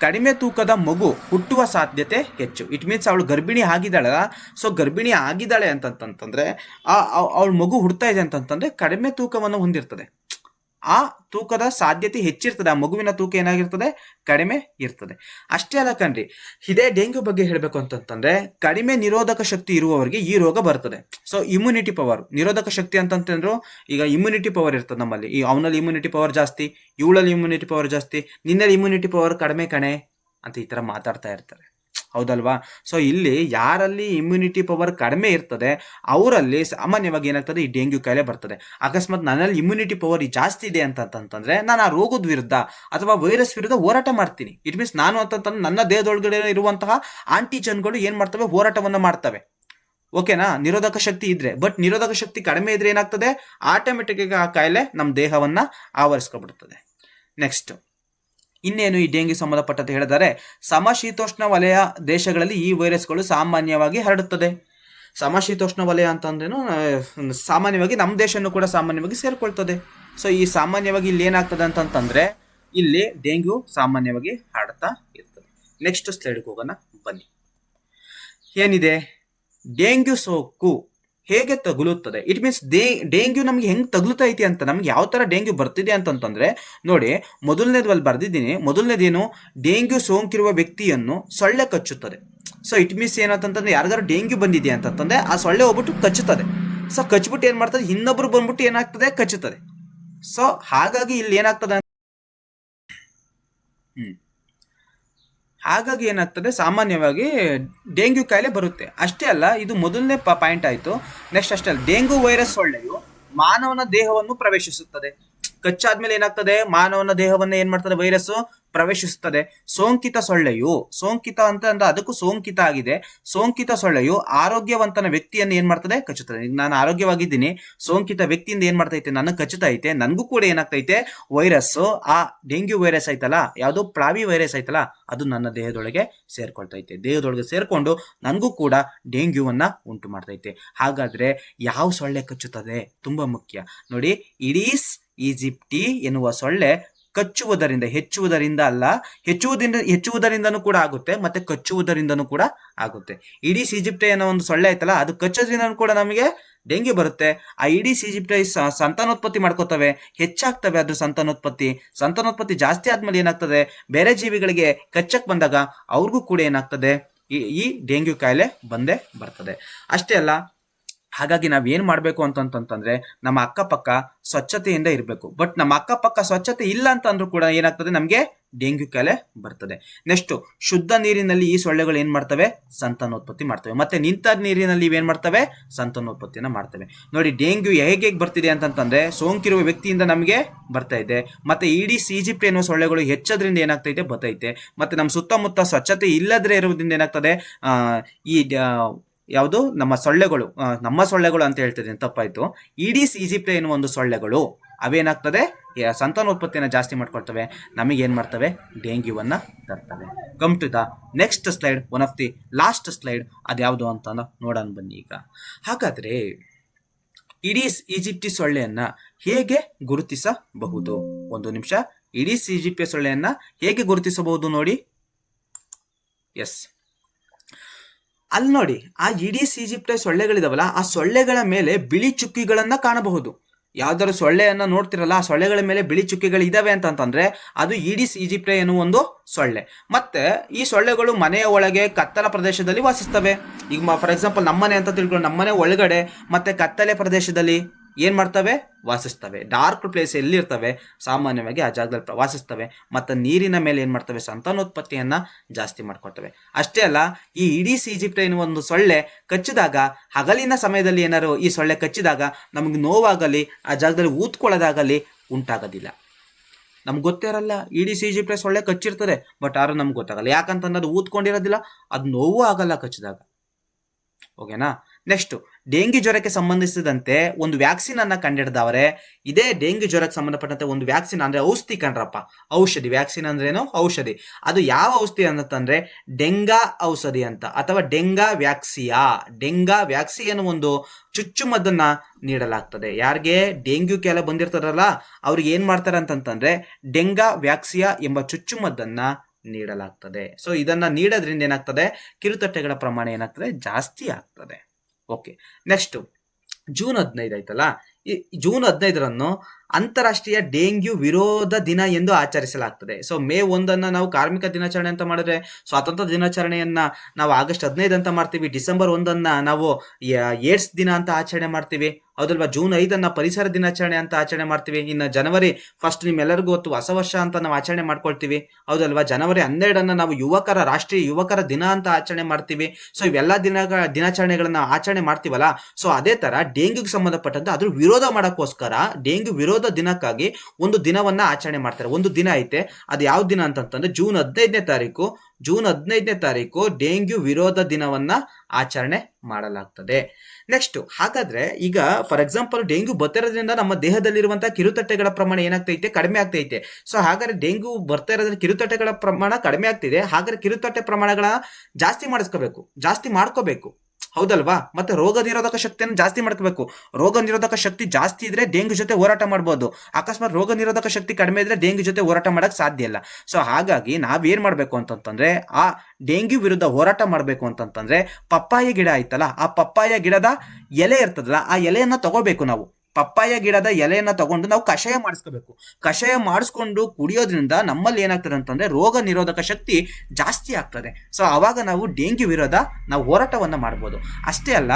ಕಡಿಮೆ ತೂಕದ ಮಗು ಹುಟ್ಟುವ ಸಾಧ್ಯತೆ ಹೆಚ್ಚು. ಇಟ್ ಮೀನ್ಸ್ ಅವಳು ಗರ್ಭಿಣಿ ಆಗಿದ್ದಾಳಲ್ಲ ಸೊ ಗರ್ಭಿಣಿ ಆಗಿದ್ದಾಳೆ ಅಂತಂತಂದ್ರೆ ಆ, ಅವಳ ಮಗು ಹುಡ್ತಾ ಇದೆ ಅಂತಂತಂದ್ರೆ ಕಡಿಮೆ ತೂಕವನ್ನು ಹೊಂದಿರ್ತದೆ. ಆ ತೂಕದ ಸಾಧ್ಯತೆ ಹೆಚ್ಚಿರ್ತದೆ, ಆ ಮಗುವಿನ ತೂಕ ಏನಾಗಿರ್ತದೆ? ಕಡಿಮೆ ಇರ್ತದೆ. ಅಷ್ಟೇ ಅಲ್ಲ ಕಣ್ರಿ, ಇದೇ ಡೆಂಗ್ಯೂ ಬಗ್ಗೆ ಹೇಳಬೇಕು ಅಂತಂತಂದ್ರೆ, ಕಡಿಮೆ ನಿರೋಧಕ ಶಕ್ತಿ ಇರುವವರಿಗೆ ಈ ರೋಗ ಬರ್ತದೆ. ಸೊ ಇಮ್ಯುನಿಟಿ ಪವರ್ ನಿರೋಧಕ ಶಕ್ತಿ ಅಂತಂತಂದ್ರು, ಈಗ ಇಮ್ಯುನಿಟಿ ಪವರ್ ಇರ್ತದೆ ನಮ್ಮಲ್ಲಿ. ಈ ಅವನಲ್ಲಿ ಇಮ್ಯುನಿಟಿ ಪವರ್ ಜಾಸ್ತಿ, ಇವಳಲ್ಲಿ ಇಮ್ಯುನಿಟಿ ಪವರ್ ಜಾಸ್ತಿ, ನಿನ್ನಲ್ಲಿ ಇಮ್ಯುನಿಟಿ ಪವರ್ ಕಡಿಮೆ ಕಣೆ ಅಂತ ಈ ತರ ಮಾತಾಡ್ತಾ ಇರ್ತಾರೆ. ಹೌದಲ್ವಾ? ಸೊ ಇಲ್ಲಿ ಯಾರಲ್ಲಿ ಇಮ್ಯುನಿಟಿ ಪವರ್ ಕಡಿಮೆ ಇರ್ತದೆ, ಅವರಲ್ಲಿ ಸಾಮಾನ್ಯವಾಗಿ ಏನಾಗ್ತದೆ? ಈ ಡೆಂಗ್ಯೂ ಕಾಯಿಲೆ ಬರ್ತದೆ. ಅಕಸ್ಮಾತ್ ನನ್ನಲ್ಲಿ ಇಮ್ಯುನಿಟಿ ಪವರ್ ಜಾಸ್ತಿ ಇದೆ ಅಂತಂತಂದ್ರೆ, ನಾನು ಆ ರೋಗದ ವಿರುದ್ಧ ಅಥವಾ ವೈರಸ್ ವಿರುದ್ಧ ಹೋರಾಟ ಮಾಡ್ತೀನಿ. ಇಟ್ ಮೀನ್ಸ್ ನಾನು ಅಂತಂತಂದ್ರೆ ನನ್ನ ದೇಹದೊಳಗಡೆ ಇರುವಂತಹ ಆಂಟಿಜನ್ಗಳು ಏನು ಮಾಡ್ತವೆ? ಹೋರಾಟವನ್ನು ಮಾಡ್ತವೆ. ಓಕೆನಾ? ನಿರೋಧಕ ಶಕ್ತಿ ಇದ್ರೆ. ಬಟ್ ನಿರೋಧಕ ಶಕ್ತಿ ಕಡಿಮೆ ಇದ್ರೆ ಏನಾಗ್ತದೆ? ಆಟೋಮೆಟಿಕ್ ಆ ಕಾಯಿಲೆ ನಮ್ಮ ದೇಹವನ್ನ ಆವರಿಸ್ಕೊಬಿಡ್ತದೆ. ನೆಕ್ಸ್ಟ್ ಇನ್ನೇನು ಈ ಡೆಂಗ್ಯೂ ಸಂಬಂಧಪಟ್ಟಂತೆ ಹೇಳಿದರೆ ಸಮಶೀತೋಷ್ಣ ವಲಯ ದೇಶಗಳಲ್ಲಿ ಈ ವೈರಸ್ಗಳು ಸಾಮಾನ್ಯವಾಗಿ ಹರಡುತ್ತದೆ. ಸಮಶೀತೋಷ್ಣ ವಲಯ ಅಂತಂದ್ರೇನು ಸಾಮಾನ್ಯವಾಗಿ ನಮ್ಮ ದೇಶನೂ ಕೂಡ ಸಾಮಾನ್ಯವಾಗಿ ಸೇರಿಕೊಳ್ತದೆ. ಸೊ ಈ ಸಾಮಾನ್ಯವಾಗಿ ಇಲ್ಲಿ ಏನಾಗ್ತದೆ ಅಂತಂತಂದ್ರೆ, ಇಲ್ಲಿ ಡೆಂಗ್ಯೂ ಸಾಮಾನ್ಯವಾಗಿ ಹರಡ್ತಾ ಇರ್ತದೆ. ನೆಕ್ಸ್ಟ್ ಸ್ಲೈಡ್ಗೆ ಹೋಗೋಣ, ಬನ್ನಿ. ಏನಿದೆ? ಡೆಂಗ್ಯೂ ಸೋಂಕು ಹೇಗೆ ತಗುಲುತ್ತದೆ? ಇಟ್ ಮೀನ್ಸ್ ಡೇ ಡೆಂಗ್ಯೂ ನಮ್ಗೆ ಹೆಂಗ್ ತಗುಲುತ್ತೈತಿ ಅಂತ, ನಮ್ಗೆ ಯಾವ ತರ ಡೆಂಗ್ಯೂ ಬರ್ತಿದೆ ಅಂತಂತಂದ್ರೆ, ನೋಡಿ, ಮೊದಲನೇದು ಅಲ್ಲಿ ಬರ್ದಿದ್ದೀನಿ. ಮೊದಲನೇದೇನು ಡೆಂಗ್ಯೂ ಸೋಂಕಿರುವ ವ್ಯಕ್ತಿಯನ್ನು ಸೊಳ್ಳೆ ಕಚ್ಚುತ್ತದೆ. ಸೊ ಇಟ್ ಮೀನ್ಸ್ ಏನಂತಂದ್ರೆ, ಯಾರಿಗಾರು ಡೆಂಗ್ಯೂ ಬಂದಿದೆ ಅಂತಂತಂದ್ರೆ, ಆ ಸೊಳ್ಳೆ ಹೋಗ್ಬಿಟ್ಟು ಕಚ್ಚುತ್ತದೆ. ಸೊ ಕಚ್ಬಿಟ್ಟು ಏನ್ ಮಾಡ್ತದೆ? ಇನ್ನೊಬ್ರು ಬಂದ್ಬಿಟ್ಟು ಏನಾಗ್ತದೆ? ಕಚ್ಚುತ್ತದೆ. ಸೊ ಹಾಗಾಗಿ ಇಲ್ಲಿ ಏನಾಗ್ತದೆ ಹ್ಮ್. ಹಾಗಾಗಿ ಏನಾಗ್ತದೆ? ಸಾಮಾನ್ಯವಾಗಿ ಡೆಂಗ್ಯೂ ಕಾಯಿಲೆ ಬರುತ್ತೆ. ಅಷ್ಟೇ ಅಲ್ಲ, ಇದು ಮೊದಲನೇ ಪಾಯಿಂಟ್ ಆಯಿತು. ನೆಕ್ಸ್ಟ್ ಅಷ್ಟೇ ಅಲ್ಲ, ಡೆಂಗ್ಯೂ ವೈರಸ್ ಸೊಳ್ಳೆಯು ಮಾನವನ ದೇಹವನ್ನು ಪ್ರವೇಶಿಸುತ್ತದೆ. ಕಚ್ಚಾದ್ಮೇಲೆ ಏನಾಗ್ತದೆ? ಮಾನವನ ದೇಹವನ್ನ ಏನ್ ಮಾಡ್ತದೆ? ವೈರಸ್ ಪ್ರವೇಶಿಸುತ್ತದೆ. ಸೋಂಕಿತ ಸೊಳ್ಳೆಯು, ಸೋಂಕಿತ ಅಂತ ಅಂದ್ರೆ ಅದಕ್ಕೂ ಸೋಂಕಿತ ಆಗಿದೆ. ಸೋಂಕಿತ ಸೊಳ್ಳೆಯು ಆರೋಗ್ಯವಂತನ ವ್ಯಕ್ತಿಯನ್ನು ಏನ್ ಮಾಡ್ತದೆ? ಕಚ್ಚುತ್ತದೆ. ನಾನು ಆರೋಗ್ಯವಾಗಿದ್ದೀನಿ, ಸೋಂಕಿತ ವ್ಯಕ್ತಿಯಿಂದ ಏನ್ ಮಾಡ್ತೈತೆ? ನನ್ನ ಕಚ್ಚತೈತೆ, ನನಗೂ ಕೂಡ ಏನಾಗ್ತೈತೆ? ವೈರಸ್ ಆ ಡೆಂಗ್ಯೂ ವೈರಸ್ ಐತಲ್ಲ ಯಾವುದೋ ಪ್ರಾವಿ ವೈರಸ್ ಐತಲ್ಲ ಅದು ನನ್ನ ದೇಹದೊಳಗೆ ಸೇರ್ಕೊಳ್ತೈತೆ. ದೇಹದೊಳಗೆ ಸೇರ್ಕೊಂಡು ನನಗೂ ಕೂಡ ಡೆಂಗ್ಯೂವನ್ನ ಉಂಟು ಮಾಡ್ತೈತೆ. ಹಾಗಾದ್ರೆ ಯಾವ ಸೊಳ್ಳೆ ಕಚ್ಚುತ್ತದೆ? ತುಂಬಾ ಮುಖ್ಯ. ನೋಡಿ ಇಡೀಸ್ ಈಜಿಪ್ಟಿ ಎನ್ನುವ ಸೊಳ್ಳೆ ಕಚ್ಚುವುದರಿಂದ, ಹೆಚ್ಚುವುದರಿಂದ ಅಲ್ಲ ಹೆಚ್ಚುವುದರಿಂದ ಹೆಚ್ಚುವುದರಿಂದನೂ ಕೂಡ ಆಗುತ್ತೆ, ಮತ್ತೆ ಕಚ್ಚುವುದರಿಂದನೂ ಕೂಡ ಆಗುತ್ತೆ. ಇಡೀ ಈಜಿಪ್ಟೆ ಅನ್ನೋ ಒಂದು ಸೊಳ್ಳೆ ಐತಲ್ಲ, ಅದು ಕಚ್ಚೋದ್ರಿಂದನೂ ಕೂಡ ನಮಗೆ ಡೆಂಗ್ಯೂ ಬರುತ್ತೆ. ಆ ಇಡೀ ಈಜಿಪ್ಟೆ ಸಂತಾನೋತ್ಪತ್ತಿ ಮಾಡ್ಕೋತವೆ, ಹೆಚ್ಚಾಗ್ತವೆ ಅದ್ರ ಸಂತಾನೋತ್ಪತ್ತಿ. ಸಂತಾನೋತ್ಪತ್ತಿ ಜಾಸ್ತಿ ಆದ್ಮೇಲೆ ಏನಾಗ್ತದೆ, ಬೇರೆ ಜೀವಿಗಳಿಗೆ ಕಚ್ಚಕ್ ಬಂದಾಗ ಅವ್ರಿಗೂ ಕೂಡ ಏನಾಗ್ತದೆ ಈ ಡೆಂಗ್ಯೂ ಕಾಯಿಲೆ ಬಂದೇ ಬರ್ತದೆ. ಅಷ್ಟೇ ಅಲ್ಲ ಹಾಗಾಗಿ ನಾವ್ ಏನ್ ಮಾಡ್ಬೇಕು ಅಂತಂತಂದ್ರೆ ನಮ್ಮ ಅಕ್ಕಪಕ್ಕ ಸ್ವಚ್ಛತೆಯಿಂದ ಇರಬೇಕು. ಬಟ್ ನಮ್ಮ ಅಕ್ಕಪಕ್ಕ ಸ್ವಚ್ಛತೆ ಇಲ್ಲ ಅಂತ ಅಂದ್ರೂ ಕೂಡ ಏನಾಗ್ತದೆ? ನಮಗೆ ಡೆಂಗ್ಯೂ ಕಾಯಿಲೆ ಬರ್ತದೆ. ನೆಕ್ಸ್ಟ್ ಶುದ್ಧ ನೀರಿನಲ್ಲಿ ಈ ಸೊಳ್ಳೆಗಳು ಏನ್ ಮಾಡ್ತವೆ? ಸಂತಾನೋತ್ಪತ್ತಿ ಮಾಡ್ತವೆ. ಮತ್ತೆ ನಿಂತ ನೀರಿನಲ್ಲಿ ಇವೇನ್ ಮಾಡ್ತವೆ? ಸಂತಾನೋತ್ಪತ್ತಿನ ಮಾಡ್ತವೆ. ನೋಡಿ, ಡೆಂಗ್ಯೂ ಹೇಗೆ ಹೇಗೆ ಬರ್ತಿದೆ ಅಂತಂತಂದ್ರೆ ಸೋಂಕಿರುವ ವ್ಯಕ್ತಿಯಿಂದ ನಮಗೆ ಬರ್ತಾ ಇದೆ. ಮತ್ತೆ ಇಡೀ ಈಜಿಪ್ಟ್ ಎನ್ನುವ ಸೊಳ್ಳೆಗಳು ಹೆಚ್ಚೋದ್ರಿಂದ ಏನಾಗ್ತೈತೆ? ಬರ್ತೈತೆ ಮತ್ತೆ ನಮ್ಮ ಸುತ್ತಮುತ್ತ ಸ್ವಚ್ಛತೆ ಇಲ್ಲದ್ರೆ ಇರುವುದರಿಂದ ಏನಾಗ್ತದೆ? ಈ ಯಾವುದು? ನಮ್ಮ ಸೊಳ್ಳೆಗಳು. ನಮ್ಮ ಸೊಳ್ಳೆಗಳು ಅಂತ ಹೇಳ್ತಿದ್ದೀನಿ. ತಪ್ಪಾಯ್ತು? ಈಡೀಸ್ ಈಜಿಪ್ಟ್ ಎನ್ನುವ ಒಂದು ಸೊಳ್ಳೆಗಳು ಅವೇನಾಗ್ತದೆ? ಸಂತಾನೋತ್ಪತ್ತಿಯನ್ನು ಜಾಸ್ತಿ ಮಾಡ್ಕೊಳ್ತವೆ. ನಮಗೆ ಏನ್ ಮಾಡ್ತವೆ? ಡೆಂಗ್ಯೂವನ್ನ ತರ್ತವೆ. Come to the next slide one of the last slide ಅದ್ಯಾವುದು ಅಂತ ನೋಡೋಣ ಬನ್ನಿ ಈಗ. ಹಾಗಾದ್ರೆ ಇಡೀಸ್ ಈಜಿಪ್ಟಿ ಸೊಳ್ಳೆಯನ್ನ ಹೇಗೆ ಗುರುತಿಸಬಹುದು? ಒಂದು ನಿಮಿಷ. ಇಡೀಸ್ ಈಜಿಪ್ಟಿಯ ಸೊಳ್ಳೆಯನ್ನ ಹೇಗೆ ಗುರುತಿಸಬಹುದು ನೋಡಿ? ಎಸ್ ಅಲ್ಲಿ ನೋಡಿ, ಆ ಇಡೀ ಈಜಿಪ್ಟ್ ಸೊಳ್ಳೆಗಳಿದಾವಲ್ಲ, ಆ ಸೊಳ್ಳೆಗಳ ಮೇಲೆ ಬಿಳಿ ಚುಕ್ಕಿಗಳನ್ನು ಕಾಣಬಹುದು. ಯಾವ್ದಾದ್ರು ಸೊಳ್ಳೆಯನ್ನ ನೋಡ್ತಿರಲ್ಲ, ಆ ಸೊಳ್ಳೆಗಳ ಮೇಲೆ ಬಿಳಿ ಚುಕ್ಕಿಗಳು ಇದಾವೆ ಅಂತಂತಂದ್ರೆ ಅದು ಈಡಿಸ್ ಈಜಿಪ್ಟ್ ಎನ್ನುವ ಒಂದು ಸೊಳ್ಳೆ. ಮತ್ತೆ ಈ ಸೊಳ್ಳೆಗಳು ಮನೆಯ ಒಳಗೆ ಕತ್ತಲ ಪ್ರದೇಶದಲ್ಲಿ ವಾಸಿಸ್ತವೆ. ಈಗ ಫಾರ್ ಎಕ್ಸಾಂಪಲ್ ನಮ್ಮನೆ ಅಂತ ತಿಳ್ಕೊಂಡು ನಮ್ಮನೆ ಒಳಗಡೆ ಮತ್ತೆ ಕತ್ತಲೆ ಪ್ರದೇಶದಲ್ಲಿ ಏನ್ ಮಾಡ್ತವೆ? ವಾಸಿಸ್ತವೆ. ಡಾರ್ಕ್ ಪ್ಲೇಸ್ ಎಲ್ಲಿರ್ತವೆ ಸಾಮಾನ್ಯವಾಗಿ ಆ ಜಾಗದಲ್ಲಿ ಪ್ರವಾಸಿಸ್ತವೆ ಮತ್ತು ನೀರಿನ ಮೇಲೆ ಏನು ಮಾಡ್ತವೆ? ಸಂತಾನೋತ್ಪತ್ತಿಯನ್ನು ಜಾಸ್ತಿ ಮಾಡ್ಕೊಳ್ತವೆ. ಅಷ್ಟೇ ಅಲ್ಲ, ಈ ಇಡೀ ಈಜಿಪ್ಟ್ ಎನ್ನುವ ಒಂದು ಸೊಳ್ಳೆ ಕಚ್ಚಿದಾಗ, ಹಗಲಿನ ಸಮಯದಲ್ಲಿ ಏನಾದ್ರು ಈ ಸೊಳ್ಳೆ ಕಚ್ಚಿದಾಗ ನಮಗೆ ನೋವಾಗಲಿ, ಆ ಜಾಗದಲ್ಲಿ ಊದ್ಕೊಳ್ಳೋದಾಗಲಿ ಉಂಟಾಗೋದಿಲ್ಲ. ನಮ್ಗೆ ಗೊತ್ತೇ ಇರಲ್ಲ, ಇಡೀ ಪ್ಲೇಸ್ ಸೊಳ್ಳೆ ಕಚ್ಚಿರ್ತದೆ, ಬಟ್ ಯಾರು ನಮ್ಗೆ ಗೊತ್ತಾಗಲ್ಲ. ಯಾಕಂತಂದ್ರೆ ಅದು ಊದ್ಕೊಂಡಿರೋದಿಲ್ಲ, ಅದು ನೋವು ಆಗಲ್ಲ ಕಚ್ಚಿದಾಗ. ಓಕೆನಾ? ನೆಕ್ಸ್ಟ್ ಡೆಂಗಿ ಜ್ವರಕ್ಕೆ ಸಂಬಂಧಿಸಿದಂತೆ ಒಂದು ವ್ಯಾಕ್ಸಿನ್ ಅನ್ನ ಕಂಡಿಡ್ದವ್ರೆ, ಇದೇ ಡೆಂಗಿ ಜ್ವರಕ್ಕೆ ಸಂಬಂಧಪಟ್ಟಂತೆ ಒಂದು ವ್ಯಾಕ್ಸಿನ್ ಅಂದ್ರೆ ಔಷಧಿ ಕಣ್ರಪ್ಪ. ಔಷಧಿ ವ್ಯಾಕ್ಸಿನ್ ಅಂದ್ರೇನು ಔಷಧಿ. ಅದು ಯಾವ ಔಷಧಿ ಅಂತಂದ್ರೆ ಡೆಂಗಾ ಔಷಧಿ ಅಂತ, ಅಥವಾ ಡೆಂಗಾ ವ್ಯಾಕ್ಸಿಯಾ. ಡೆಂಗಾ ವ್ಯಾಕ್ಸಿ ಅನ್ನೋ ಒಂದು ಚುಚ್ಚುಮದ್ದನ್ನ ನೀಡಲಾಗ್ತದೆ. ಯಾರಿಗೆ? ಡೆಂಗ್ಯೂ ಕೆಲ ಬಂದಿರ್ತಾರಲ್ಲ ಅವ್ರಿಗೆ ಏನ್ ಮಾಡ್ತಾರೆ ಅಂತಂತಂದ್ರೆ ಡೆಂಗಾ ವ್ಯಾಕ್ಸಿಯಾ ಎಂಬ ಚುಚ್ಚುಮದ್ದನ್ನ ನೀಡಲಾಗ್ತದೆ. ಸೊ ಇದನ್ನ ನೀಡೋದ್ರಿಂದ ಏನಾಗ್ತದೆ? ಕಿರುತಟ್ಟೆಗಳ ಪ್ರಮಾಣ ಏನಾಗ್ತದೆ? ಜಾಸ್ತಿ ಆಗ್ತದೆ. ಓಕೆ ನೆಕ್ಸ್ಟ್ ಜೂನ್ ಹದಿನೈದು ಆಯ್ತಲ್ಲ? ಈ ಜೂನ್ ಹದಿನೈದರಂದು ಅಂತಾರಾಷ್ಟ್ರೀಯ ಡೆಂಗ್ಯೂ ವಿರೋಧ ದಿನ ಎಂದು ಆಚರಿಸಲಾಗ್ತದೆ. ಸೊ ಮೇ ಒಂದನ್ನು ನಾವು ಕಾರ್ಮಿಕ ದಿನಾಚರಣೆ ಅಂತ ಮಾಡಿದ್ರೆ, ಸ್ವಾತಂತ್ರ್ಯ ದಿನಾಚರಣೆಯನ್ನ ನಾವು ಆಗಸ್ಟ್ ಹದಿನೈದು ಅಂತ ಮಾಡ್ತೀವಿ, ಡಿಸೆಂಬರ್ ಒಂದನ್ನ ನಾವು ಏಡ್ಸ್ ದಿನ ಅಂತ ಆಚರಣೆ ಮಾಡ್ತೀವಿ, ಹೌದಲ್ವಾ? ಜೂನ್ ಐದನ್ನ ಪರಿಸರ ದಿನಾಚರಣೆ ಅಂತ ಆಚರಣೆ ಮಾಡ್ತೀವಿ, ಇನ್ನು ಜನವರಿ ಫಸ್ಟ್ ನಿಮ್ಮೆಲ್ಲರಿಗೂ ಗೊತ್ತು, ಹೊಸ ವರ್ಷ ಅಂತ ನಾವು ಆಚರಣೆ ಮಾಡ್ಕೊಳ್ತೀವಿ, ಹೌದಲ್ವಾ? ಜನವರಿ ಹನ್ನೆರಡನ್ನ ನಾವು ಯುವಕರ, ರಾಷ್ಟ್ರೀಯ ಯುವಕರ ದಿನ ಅಂತ ಆಚರಣೆ ಮಾಡ್ತೀವಿ ಸೊ ಇವೆಲ್ಲ ದಿನಗಳ ದಿನಾಚರಣೆಗಳನ್ನ ಆಚರಣೆ ಮಾಡ್ತೀವಲ್ಲ ಸೊ ಅದೇ ತರ ಡೆಂಗ್ಯೂಗೆ ಸಂಬಂಧಪಟ್ಟಂತೆ ಅದ್ರ ವಿರೋಧ ಮಾಡೋಕ್ಕೋಸ್ಕರ, ಡೆಂಗ್ಯೂ ವಿರೋಧ ದಿನಕ್ಕಾಗಿ ಒಂದು ದಿನವನ್ನ ಆಚರಣೆ ಮಾಡ್ತಾರೆ. ಒಂದು ದಿನ ಐತೆ. ಅದು ಯಾವ ದಿನ ಅಂತಂತಂದ್ರೆ ಜೂನ್ ಹದಿನೈದನೇ ತಾರೀಕು. ಜೂನ್ ಹದಿನೈದನೇ ತಾರೀಕು ಡೆಂಗ್ಯೂ ವಿರೋಧ ದಿನವನ್ನ ಆಚರಣೆ ಮಾಡಲಾಗ್ತದೆ. ನೆಕ್ಸ್ಟ್ ಹಾಗಾದ್ರೆ ಈಗ ಫಾರ್ ಎಕ್ಸಾಂಪಲ್ ಡೆಂಗ್ಯೂ ಬರ್ತಿರೋದ್ರಿಂದ ನಮ್ಮ ದೇಹದಲ್ಲಿರುವಂತಹ ಕಿರುತಟ್ಟೆಗಳ ಪ್ರಮಾಣ ಏನಾಗ್ತೈತೆ? ಕಡಿಮೆ ಆಗ್ತೈತೆ. ಸೊ ಹಾಗಾದ್ರೆ ಡೆಂಗ್ಯೂ ಬರ್ತಾ ಇರೋದ್ರಿಂದ ಕಿರುತಟ್ಟೆಗಳ ಪ್ರಮಾಣ ಕಡಿಮೆ ಆಗ್ತಿದೆ. ಹಾಗಾದ್ರೆ ಕಿರುತಟ್ಟೆ ಪ್ರಮಾಣಗಳ ಜಾಸ್ತಿ ಮಾಡಿಸ್ಕೋಬೇಕು. ಜಾಸ್ತಿ ಮಾಡ್ಕೋಬೇಕು. ಹೌದಲ್ವಾ? ಮತ್ತೆ ರೋಗ ನಿರೋಧಕ ಶಕ್ತಿಯನ್ನು ಜಾಸ್ತಿ ಮಾಡ್ಕೋಬೇಕು. ರೋಗ ನಿರೋಧಕ ಶಕ್ತಿ ಜಾಸ್ತಿ ಇದ್ರೆ ಡೆಂಗ್ಯೂ ಜೊತೆ ಹೋರಾಟ ಮಾಡ್ಬೋದು. ಅಕಸ್ಮಾತ್ ರೋಗ ನಿರೋಧಕ ಶಕ್ತಿ ಕಡಿಮೆ ಇದ್ರೆ ಡೆಂಗ್ಯೂ ಜೊತೆ ಹೋರಾಟ ಮಾಡಕ್ ಸಾಧ್ಯ ಇಲ್ಲ. ಸೊ ಹಾಗಾಗಿ ನಾವೇನ್ ಮಾಡ್ಬೇಕು ಅಂತಂತಂದ್ರೆ, ಆ ಡೆಂಗ್ಯೂ ವಿರುದ್ಧ ಹೋರಾಟ ಮಾಡಬೇಕು ಅಂತಂತಂದ್ರೆ, ಪಪ್ಪಾಯ ಗಿಡ ಆಯ್ತಲ್ಲ, ಆ ಪಪ್ಪಾಯ ಗಿಡದ ಎಲೆ ಇರ್ತದಲ್ಲ, ಆ ಎಲೆಯನ್ನ ತಗೋಬೇಕು ನಾವು. ಪಪ್ಪಾಯ ಗಿಡದ ಎಲೆಯನ್ನ ತಗೊಂಡು ನಾವು ಕಷಾಯ ಮಾಡಿಸ್ಕೋಬೇಕು. ಕಷಾಯ ಮಾಡಿಸ್ಕೊಂಡು ಕುಡಿಯೋದ್ರಿಂದ ನಮ್ಮಲ್ಲಿ ಏನಾಗ್ತದೆ ಅಂತಂದ್ರೆ ರೋಗ ನಿರೋಧಕ ಶಕ್ತಿ ಜಾಸ್ತಿ ಆಗ್ತದೆ. ಸೊ ಅವಾಗ ನಾವು ಡೆಂಗ್ಯೂ ವಿರೋಧ ನಾವು ಹೋರಾಟವನ್ನ ಮಾಡ್ಬೋದು. ಅಷ್ಟೇ ಅಲ್ಲ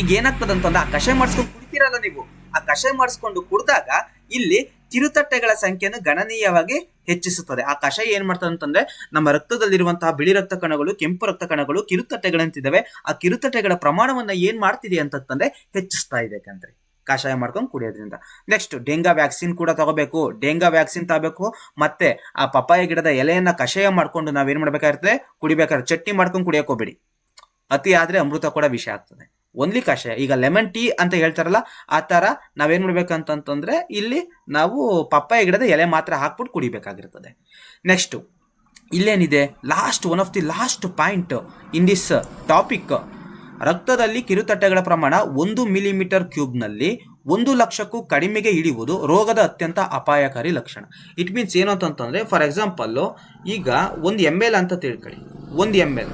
ಈಗ ಏನಾಗ್ತದೆ ಅಂತಂದ್ರೆ ಆ ಕಷಾಯ ಮಾಡಿಸ್ಕೊಂಡು ಕುಡಿತೀರಲ್ಲ ನೀವು? ಆ ಕಷಾಯ ಮಾಡಿಸ್ಕೊಂಡು ಕುಡಿದಾಗ ಇಲ್ಲಿ ಕಿರುತಟ್ಟೆಗಳ ಸಂಖ್ಯೆಯನ್ನು ಗಣನೀಯವಾಗಿ ಹೆಚ್ಚಿಸುತ್ತದೆ. ಆ ಕಷಾಯ ಏನ್ ಮಾಡ್ತದೆ ಅಂತಂದ್ರೆ ನಮ್ಮ ರಕ್ತದಲ್ಲಿರುವಂತಹ ಬಿಳಿ ರಕ್ತ ಕಣಗಳು, ಕೆಂಪು ರಕ್ತ ಕಣಗಳು ಕಿರುತಟ್ಟೆಗಳಂತಿದ್ದಾವೆ. ಆ ಕಿರುತಟ್ಟೆಗಳ ಪ್ರಮಾಣವನ್ನ ಏನ್ ಮಾಡ್ತಿದೆ ಅಂತಂದ್ರೆ ಹೆಚ್ಚಿಸ್ತಾ ಇದೆ ಯಾಕಂದ್ರೆ ಕಷಾಯ ಮಾಡ್ಕೊಂಡು ಕುಡಿಯೋದ್ರಿಂದ. ನೆಕ್ಸ್ಟ್ ಡೆಂಗಾ ವ್ಯಾಕ್ಸಿನ್ ಕೂಡ ತಗೋಬೇಕು. ಡೆಂಗಾ ವ್ಯಾಕ್ಸಿನ್ ತಗೋಬೇಕು. ಮತ್ತೆ ಆ ಪಪ್ಪಾಯ ಗಿಡದ ಎಲೆಯನ್ನ ಕಷಾಯ ಮಾಡ್ಕೊಂಡು ನಾವೇನ್ ಮಾಡ್ಬೇಕಾಗಿರ್ತದೆ? ಕುಡಿಬೇಕಾದ್ರೆ ಚಟ್ನಿ ಮಾಡ್ಕೊಂಡು ಕುಡಿಯಕ್ ಹೋಗ್ಬೇಡಿ. ಅತಿ ಆದ್ರೆ ಅಮೃತ ಕೂಡ ವಿಷ ಆಗ್ತದೆ. ಒನ್ಲಿ ಕಷಾಯ. ಈಗ ಲೆಮನ್ ಟೀ ಅಂತ ಹೇಳ್ತಾರಲ್ಲ, ಆ ತರ ನಾವೇನ್ ಮಾಡ್ಬೇಕಂತಂತಂದ್ರೆ ಇಲ್ಲಿ ನಾವು ಪಪ್ಪಾಯ ಗಿಡದ ಎಲೆ ಮಾತ್ರ ಹಾಕ್ಬಿಟ್ಟು ಕುಡಿಬೇಕಾಗಿರ್ತದೆ. Next ಇಲ್ಲೇನಿದೆ? Last one of the last point in this topic ರಕ್ತದಲ್ಲಿ ಕಿರುತಟ್ಟೆಗಳ ಪ್ರಮಾಣ ಒಂದು ಮಿಲಿಮೀಟರ್ ಕ್ಯೂಬ್ನಲ್ಲಿ ಒಂದು ಲಕ್ಷಕ್ಕೂ ಕಡಿಮೆಗೆ ಇಳಿಯುವುದು ರೋಗದ ಅತ್ಯಂತ ಅಪಾಯಕಾರಿ ಲಕ್ಷಣ. ಇಟ್ ಮೀನ್ಸ್ ಏನು ಅಂತಂತಂದ್ರೆ ಫಾರ್ ಎಕ್ಸಾಂಪಲ್ಲು ಈಗ ಒಂದು ಎಂ ಎಲ್ ಅಂತ ತಿಳ್ಕೊಳ್ಳಿ. ಒಂದು ಎಂ ಎಲ್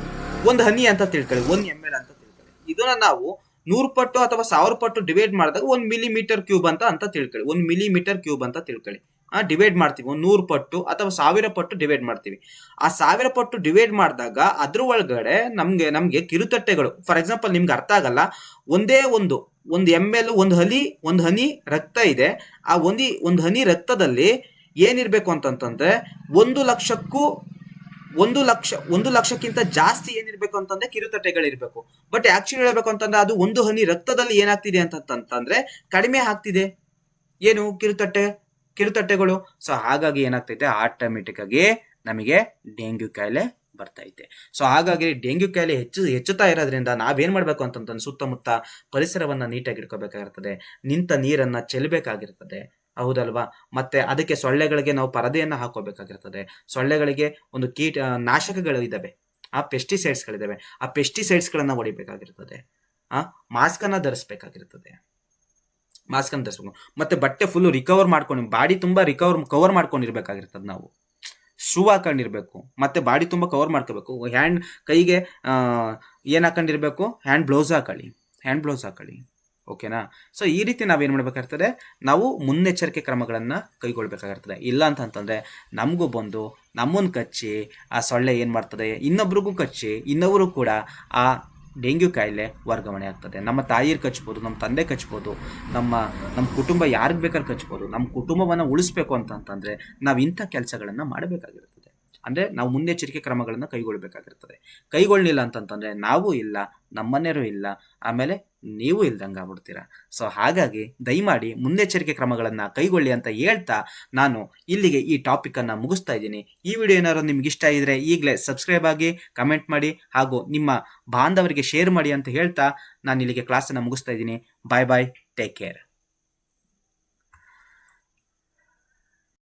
ಒಂದು ಹನಿ ಅಂತ ತಿಳ್ಕೊಳ್ಳಿ, ಒಂದು ಎಂ ಎಲ್ ಅಂತ ತಿಳ್ಕೊಳ್ಳಿ. ಇದನ್ನ ನಾವು ನೂರು ಪಟ್ಟು ಅಥವಾ ಸಾವಿರ ಪಟ್ಟು ಡಿವೈಡ್ ಮಾಡಿದಾಗ ಒಂದು ಮಿಲಿಮೀಟರ್ ಕ್ಯೂಬ್ ಅಂತ ಅಂತ ತಿಳ್ಕೊಳ್ಳಿ. ಒಂದು ಮಿಲಿಮೀಟರ್ ಕ್ಯೂಬ್ ಅಂತ ತಿಳ್ಕೊಳ್ಳಿ. ಡಿವೈಡ್ ಮಾಡ್ತೀವಿ. ಒಂದು ನೂರು ಪಟ್ಟು ಅಥವಾ ಸಾವಿರ ಪಟ್ಟು ಡಿವೈಡ್ ಮಾಡ್ತೀವಿ. ಆ ಸಾವಿರ ಪಟ್ಟು ಡಿವೈಡ್ ಮಾಡಿದಾಗ ಅದ್ರ ಒಳಗಡೆ ನಮಗೆ ನಮಗೆ ಕಿರುತಟ್ಟೆಗಳು ಫಾರ್ ಎಕ್ಸಾಂಪಲ್ ನಿಮ್ಗೆ ಅರ್ಥ ಆಗಲ್ಲ, ಒಂದೇ ಒಂದು ಒಂದು ಎಂ ಎಲ್ ಒಂದು ಹನಿ ಒಂದು ಹನಿ ರಕ್ತ ಇದೆ. ಆ ಒಂದಿ, ಒಂದು ಹನಿ ರಕ್ತದಲ್ಲಿ ಏನಿರ್ಬೇಕು ಅಂತಂತಂದ್ರೆ, ಒಂದು ಲಕ್ಷಕ್ಕೂ ಒಂದು ಲಕ್ಷ, ಒಂದು ಲಕ್ಷಕ್ಕಿಂತ ಜಾಸ್ತಿ ಏನಿರ್ಬೇಕು ಅಂತಂದ್ರೆ ಕಿರುತಟ್ಟೆಗಳಿರಬೇಕು ಬಟ್ ಆಕ್ಚುಲಿ ಹೇಳ್ಬೇಕು ಅಂತಂದ್ರೆ ಅದು ಒಂದು ಹನಿ ರಕ್ತದಲ್ಲಿ ಏನಾಗ್ತಿದೆ ಅಂತಂತಂದ್ರೆ ಕಡಿಮೆ ಆಗ್ತಿದೆ. ಏನು? ಕಿರುತಟ್ಟೆ. ಕಿರುತಟ್ಟೆಗಳು. ಸೊ ಹಾಗಾಗಿ ಏನಾಗ್ತೈತೆ? ಆಟೋಮೆಟಿಕ್ ಆಗಿ ನಮಗೆ ಡೆಂಗ್ಯೂ ಕಾಯಿಲೆ ಬರ್ತೈತೆ. ಸೊ ಹಾಗಾಗಿ ಡೆಂಗ್ಯೂ ಕಾಯಿಲೆ ಹೆಚ್ಚು, ಹೆಚ್ಚುತ್ತಾ ಇರೋದ್ರಿಂದ ನಾವೇನು ಮಾಡಬೇಕು ಅಂತಂತಂದ್ರೆ ಸುತ್ತಮುತ್ತ ಪರಿಸರವನ್ನು ನೀಟಾಗಿ ಇಟ್ಕೋಬೇಕಾಗಿರ್ತದೆ. ನಿಂತ ನೀರನ್ನ ಚೆಲ್ಲಬೇಕಾಗಿರ್ತದೆ ಹೌದಲ್ವಾ? ಮತ್ತೆ ಅದಕ್ಕೆ ಸೊಳ್ಳೆಗಳಿಗೆ ನಾವು ಪರದೆಯನ್ನ ಹಾಕೋಬೇಕಾಗಿರ್ತದೆ ಸೊಳ್ಳೆಗಳಿಗೆ ಒಂದು ಕೀಟ ನಾಶಕಗಳು ಇದ್ದಾವೆ ಆ ಪೆಸ್ಟಿಸೈಡ್ಸ್ಗಳಿದ್ದಾವೆ ಆ ಪೆಸ್ಟಿಸೈಡ್ಸ್ಗಳನ್ನು ಹೊಡಿಬೇಕಾಗಿರ್ತದೆ. ಆ ಮಾಸ್ಕ್ ಅನ್ನ ಧರಿಸ್ಬೇಕಾಗಿರ್ತದೆ. ಮಾಸ್ಕ್ ಅಂತ ಧರಿಸ್ಬೇಕು ಮತ್ತೆ ಬಟ್ಟೆ ಫುಲ್ ರಿಕವರ್ ಮಾಡ್ಕೊಂಡು, ಬಾಡಿ ತುಂಬಾ ರಿಕವರ್ ಕವರ್ ಮಾಡ್ಕೊಂಡಿರ್ಬೇಕಾಗಿರ್ತದೆ ನಾವು. ಶೂ ಹಾಕೊಂಡಿರ್ಬೇಕು, ಮತ್ತೆ ಬಾಡಿ ತುಂಬಾ ಕವರ್ ಮಾಡ್ಕೋಬೇಕು ಹ್ಯಾಂಡ್ ಕೈಗೆ ಏನು ಹಾಕೊಂಡಿರ್ಬೇಕು? ಹ್ಯಾಂಡ್ ಬ್ಲೌಸ್ ಹಾಕೊಳ್ಳಿ. ಹ್ಯಾಂಡ್ ಬ್ಲೌಸ್ ಹಾಕೊಳ್ಳಿ. ಓಕೆನಾ ಸೊ ಈ ರೀತಿ ನಾವೇನು ಮಾಡ್ಬೇಕಾಗ್ತದೆ? ನಾವು ಮುನ್ನೆಚ್ಚರಿಕೆ ಕ್ರಮಗಳನ್ನು ಕೈಗೊಳ್ಬೇಕಾಗಿರ್ತದೆ ಇಲ್ಲ ಅಂತಂತಂದರೆ, ನಮಗೂ ಬಂದು ನಮ್ಮನ್ನು ಕಚ್ಚಿ, ಆ ಸೊಳ್ಳೆ ಏನು ಮಾಡ್ತದೆ? ಇನ್ನೊಬ್ರಿಗೂ ಕಚ್ಚಿ ಇನ್ನೊಬ್ಬರು ಕೂಡ ಆ ಡೆಂಗ್ಯೂ ಕಾಯಿಲೆ ವರ್ಗಾವಣೆ ಆಗ್ತದೆ. ನಮ್ಮ ತಾಯಿಯರು ಕಚ್ಬೋದು, ನಮ್ಮ ತಂದೆ ಕಚ್ಬೋದು, ನಮ್ಮ ನಮ್ಮ ಕುಟುಂಬ ಯಾರಿಗೆ ಬೇಕಾದ್ರೆ ಕಚ್ಬೋದು, ನಮ್ಮ ಕುಟುಂಬವನ್ನು ಉಳಿಸ್ಬೇಕು ಅಂತಂತಂದರೆ ನಾವು ಇಂಥ ಕೆಲಸಗಳನ್ನು ಮಾಡಬೇಕಾಗಿರ್ತದೆ ಅಂದರೆ ನಾವು ಮುನ್ನೆಚ್ಚರಿಕೆ ಕ್ರಮಗಳನ್ನು ಕೈಗೊಳ್ಬೇಕಾಗಿರ್ತದೆ. ಕೈಗೊಳ್ಳಲಿಲ್ಲ ಅಂತಂತಂದ್ರೆ ನಾವು ಇಲ್ಲ ನಮ್ಮನೆಯರು ಇಲ್ಲ, ಆಮೇಲೆ ನೀವು ಇಲ್ದಂಗೆ ಆಗ್ಬಿಡ್ತೀರಾ. ಸೊ ಹಾಗಾಗಿ ದಯಮಾಡಿ ಮುನ್ನೆಚ್ಚರಿಕೆ ಕ್ರಮಗಳನ್ನು ಕೈಗೊಳ್ಳಿ ಅಂತ ಹೇಳ್ತಾ ನಾನು ಇಲ್ಲಿಗೆ ಈ ಟಾಪಿಕನ್ನು ಮುಗಿಸ್ತಾ ಇದ್ದೀನಿ. ಈ ವಿಡಿಯೋ ಏನಾದ್ರು ನಿಮ್ಗೆ ಇಷ್ಟ ಇದ್ರೆ ಈಗಲೇ ಸಬ್ಸ್ಕ್ರೈಬ್ ಆಗಿ ಕಮೆಂಟ್ ಮಾಡಿ, ಹಾಗೂ ನಿಮ್ಮ ಬಾಂಧವರಿಗೆ ಶೇರ್ ಮಾಡಿ ಅಂತ ಹೇಳ್ತಾ ನಾನು ಇಲ್ಲಿಗೆ ಕ್ಲಾಸನ್ನು ಮುಗಿಸ್ತಾ ಇದ್ದೀನಿ. ಬಾಯ್ ಬಾಯ್ ಟೇಕ್ ಕೇರ್